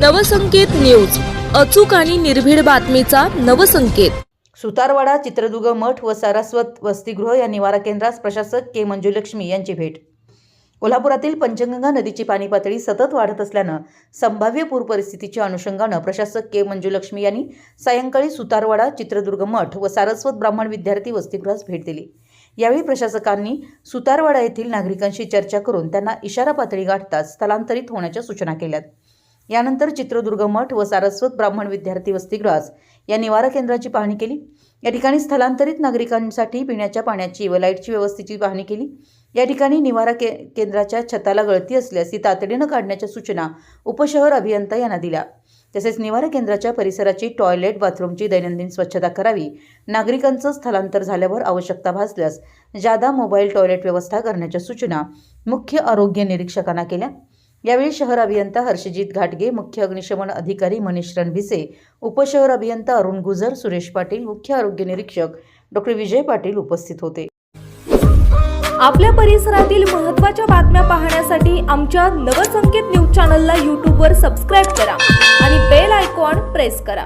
Navsanket news. अचूक आणि निर्भीड बातमीचा नवसंकेत. सुतारवाडा चित्रदुर्ग मठ व सारस्वत वसतिगृह या निवारा केंद्रास प्रशासक के मंजुलक्ष्मी यांची भेट. कोल्हापुरातील पंचगंगा नदीची पाणी पातळी सतत वाढत असल्यानं संभाव्य पूर परिस्थितीच्या अनुषंगानं प्रशासक के मंजुलक्ष्मी यांनी सायंकाळी सुतारवाडा चित्रदुर्ग मठ व सारस्वत ब्राह्मण विद्यार्थी वसतिगृहास भेट दिली. यावेळी प्रशासकांनी सुतारवाडा येथील नागरिकांशी चर्चा करून त्यांना इशारा पातळी गाठताच स्थलांतरित होण्याच्या सूचना केल्यात. यानंतर चित्रदुर्ग मठ व सारस्वत ब्राह्मण विद्यार्थी वसतिगृहास या निवारा केंद्राची पाहणी केली. या ठिकाणी स्थलांतरित नागरिकांसाठी पिण्याच्या पाण्याची व लाईटची व्यवस्थेची पाहणी केली. या ठिकाणी निवारा के केंद्राच्या छताला गळती असल्यास ती तातडीनं काढण्याच्या सूचना उपशहर अभियंता यांना दिल्या. तसेच निवारा केंद्राच्या परिसराची टॉयलेट बाथरूमची दैनंदिन स्वच्छता करावी नागरिकांचं स्थलांतर झाल्यावर आवश्यकता भासल्यास जादा मोबाईल टॉयलेट व्यवस्था करण्याच्या सूचना मुख्य आरोग्य निरीक्षकांना केल्या. यावेळी शहर अभियंता हर्षजित घाटगे मुख्य अग्निशमन अधिकारी मनीष रणभिसे उपशहर अभियंता अरुण गुजर सुरेश पाटील मुख्य आरोग्य निरीक्षक डॉक्टर विजय पाटील उपस्थित होते. आपल्या परिसरातील महत्त्वाच्या बातम्या पाहण्यासाठी आमच्या नवसंकेत न्यूज चॅनलला यूट्यूबवर सबस्क्राईब करा आणि बेल आयकॉन प्रेस करा.